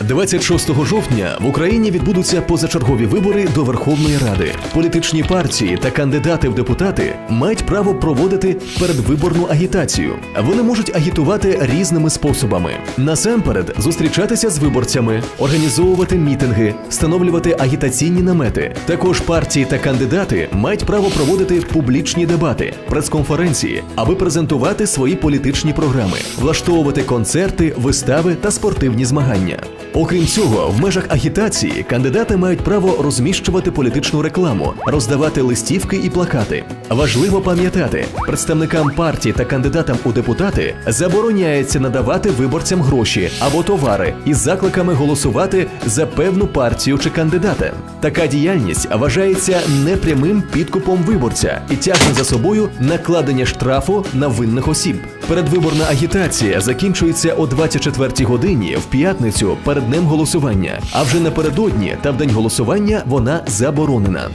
26 жовтня в Україні відбудуться позачергові вибори до Верховної Ради. Політичні партії та кандидати в депутати мають право проводити передвиборну агітацію. Вони можуть агітувати різними способами. Насамперед, зустрічатися з виборцями, організовувати мітинги, встановлювати агітаційні намети. Також партії та кандидати мають право проводити публічні дебати, прес-конференції, аби презентувати свої політичні програми, влаштовувати концерти, вистави та спортивні змагання. Окрім цього, в межах агітації кандидати мають право розміщувати політичну рекламу, роздавати листівки і плакати. Важливо пам'ятати, представникам партії та кандидатам у депутати забороняється надавати виборцям гроші або товари із закликами голосувати за певну партію чи кандидата. Така діяльність вважається непрямим підкупом виборця і тягне за собою накладення штрафу на винних осіб. Передвиборна агітація закінчується о 24 годині в п'ятницю перед днем голосування. А вже напередодні та в день голосування вона заборонена.